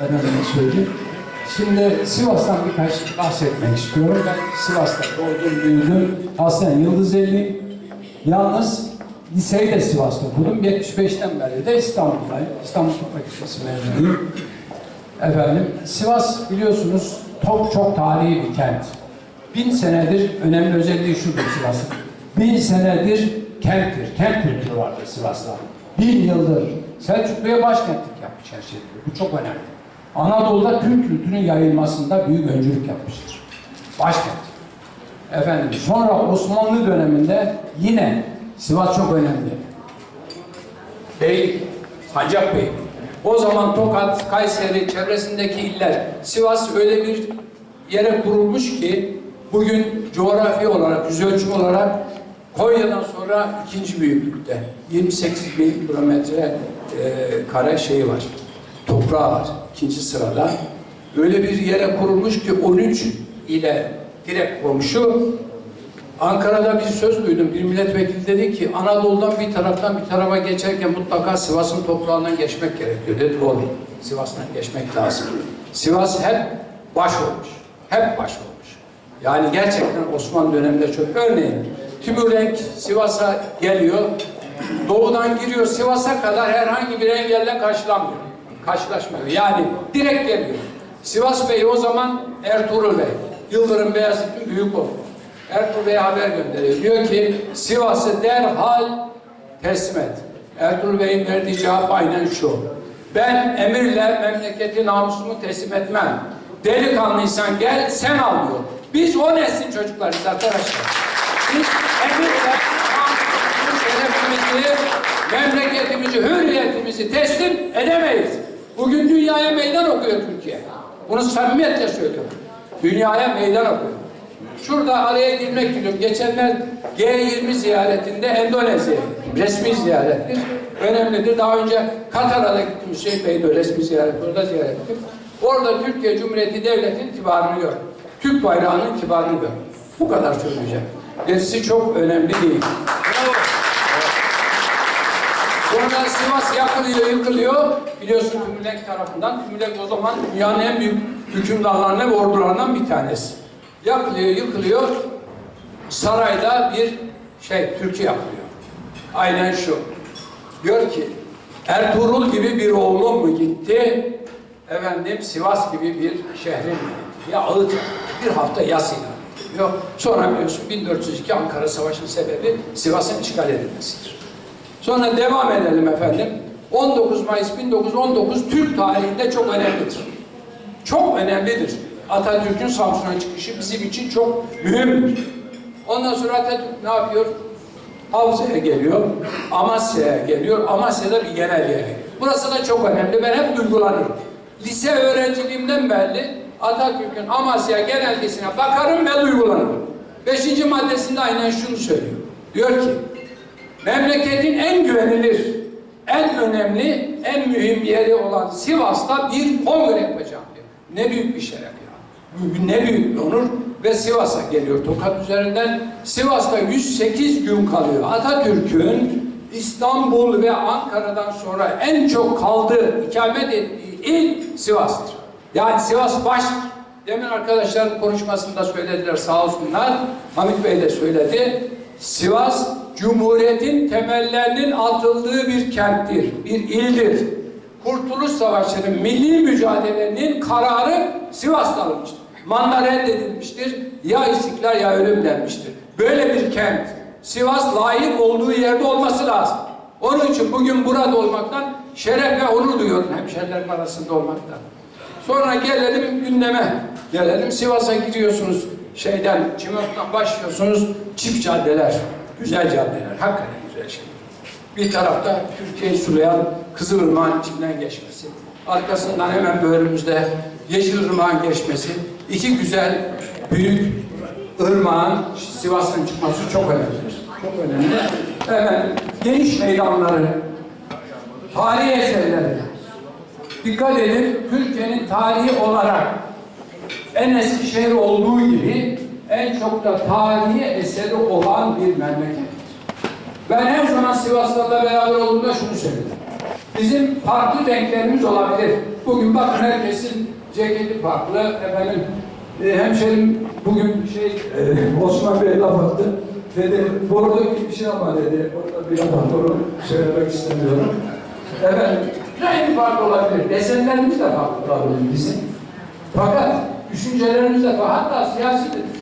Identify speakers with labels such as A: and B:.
A: önemli söyleyeyim. Şimdi Sivas'tan birkaç bahsetmek istiyorum. Ben Sivas'ta doğdum, büyüdüm. Aslen Yıldızeli'yim. Yalnız liseyi de Sivas'ta okudum. 75'ten beri de İstanbul'dayım. İstanbul Tıp Fakültesi mezunuyum. Efendim, Sivas biliyorsunuz çok çok tarihi bir kent. Bin senedir önemli özelliği şudur Sivas'ın. Bin senedir kenttir. Kent kültürü vardır Sivas'ta. Bin yıldır Selçuklu'ya başkentlik yapmış her şey. Bu çok önemli. Anadolu'da Türk kültürünün yayılmasında büyük öncülük yapmıştır. Başkent. Efendim sonra Osmanlı döneminde yine Sivas çok önemli. Beylik, Sancak Bey. O zaman Tokat, Kayseri, çevresindeki iller, Sivas öyle bir yere kurulmuş ki bugün coğrafi olarak, yüz ölçüm olarak Konya'dan sonra ikinci büyüklükte. 28 bin kilometre e, kare şeyi var. Var ikinci sırada. Öyle bir yere kurulmuş ki 13 ile direkt komşu Ankara'da bir söz duydum. Bir milletvekili dedi ki Anadolu'dan bir taraftan bir tarafa geçerken mutlaka Sivas'ın toprağından geçmek gerekiyor. Dedi doğru. Sivas'tan geçmek lazım. Sivas hep baş olmuş. Hep baş olmuş. Yani gerçekten Osmanlı döneminde çok. Örneğin Tümürlenk Sivas'a geliyor. Doğudan giriyor Sivas'a kadar herhangi bir engelle karşılanmıyor. Karşılaşmıyor. Yani direkt geliyor. Sivas Bey o zaman Ertuğrul Bey. Yıldırım Beyazıt'ın büyük oğlu. Ertuğrul Bey'e haber gönderiyor. Diyor ki Sivas'ı derhal teslim et. Ertuğrul Bey'in verdiği cevap aynen şu. Ben emirle memleketi namusumu teslim etmem. Delikanlıysan gel sen al diyor. Biz o neslin çocuklarıyız arkadaşlar. Biz emirle şerefimizi, memleketimizi, hürriyetimizi teslim edemeyiz. Bugün dünyaya meydan okuyor Türkiye. Bunu samimiyetle söylüyorum. Dünyaya meydan okuyor. Şurada araya girmek istiyorum. Geçenler G20 ziyaretinde Endonezya'ya gittim. Resmi ziyarettir. Önemlidir. Daha önce Katar'a da gittim. Hüseyin Bey'de resmi ziyaret. Orada ziyaret ettim. Orada Türkiye Cumhuriyeti Devleti'nin kibarını gör. Türk bayrağının kibarını gör. Bu kadar söyleyeceğim. Gerisi çok önemli değil. Sonra Sivas yakılıyor, yıkılıyor. Biliyorsun Tümülek tarafından. Tümülek o zaman dünyanın en büyük hükümdarlarından ve ordularından bir tanesi. Yakılıyor, yıkılıyor. Sarayda bir şey, Türkiye yapılıyor. Aynen şu. Diyor ki, Ertuğrul gibi bir oğlum mu gitti? Efendim Sivas gibi bir şehrin mi gitti? Ya ağıt bir hafta yas ilan ediliyor. Sonra biliyorsun 1402 Ankara Savaşı'nın sebebi Sivas'ın işgal edilmesidir. Sonra devam edelim efendim. 19 Mayıs 1919 Türk tarihinde çok önemlidir. Çok önemlidir. Atatürk'ün Samsun'a çıkışı bizim için çok mühimdir. Ondan sonra Atatürk ne yapıyor? Havza'ya geliyor, Amasya'ya geliyor, Amasya'da bir genel yere. Burası da çok önemli. Ben hep duygulanırım. Lise öğrenciliğimden belli Atatürk'ün Amasya genelgesine bakarım ve duygulanırım. Beşinci maddesinde aynen şunu söylüyor. Diyor ki, memleketin en güvenilir, en önemli, en mühim yeri olan Sivas'ta bir kongre yapacağım diyor. Ne büyük bir şeref ya. Ne büyük bir onur ve Sivas'a geliyor Tokat üzerinden. Sivas'ta 108 gün kalıyor. Atatürk'ün İstanbul ve Ankara'dan sonra en çok kaldığı, ikamet ettiği il Sivas'tır. Yani Sivas baştır. Demin arkadaşlar konuşmasında söylediler sağ olsunlar. Hamit Bey de söyledi. Sivas Cumhuriyet'in temellerinin atıldığı bir kenttir, bir ildir. Kurtuluş Savaşı'nın milli mücadelenin kararı Sivas'ta alınmıştır. Manda reddedilmiştir. Ya istiklal ya ölüm denmiştir. Böyle bir kent. Sivas layık olduğu yerde olması lazım. Onun için bugün burada olmaktan şeref ve onur duyuyorum hemşerilerim arasında olmaktan. Sonra gelelim gündeme. Gelelim Sivas'a gidiyorsunuz. Şeyden, Çimok'tan başlıyorsunuz. Çift caddeler, güzel caddeler. Hakikaten güzel şey. Bir tarafta Türkiye'yi sulayan Kızılırmak'ın içinden geçmesi. Arkasından hemen bölümümüzde Yeşilırmak'ın geçmesi. İki güzel, büyük ırmağın Sivas'tan çıkması çok önemlidir. Çok önemli. Efendim, geniş meydanları, tarihi eserleri, dikkat edin Türkiye'nin tarihi olarak en eski şehir olduğu gibi en çok da tarihi eseri olan bir memlekettir. Ben her zaman Sivaslarla beraber olduğumda şunu söyledim. Bizim farklı renklerimiz olabilir. Bugün bakın herkesin ceketi farklı. Efendim e, hemşerim bugün şey e, Osman Bey laf attı. Dedi bordo gibi bir şey ama dedi. Orada bir adam doğru söylemek istemiyorum. Efendim renk farklı olabilir. Desenlerimiz de farklı olabilir bizim. Fakat düşüncelerimiz de farklı. Hatta siyasi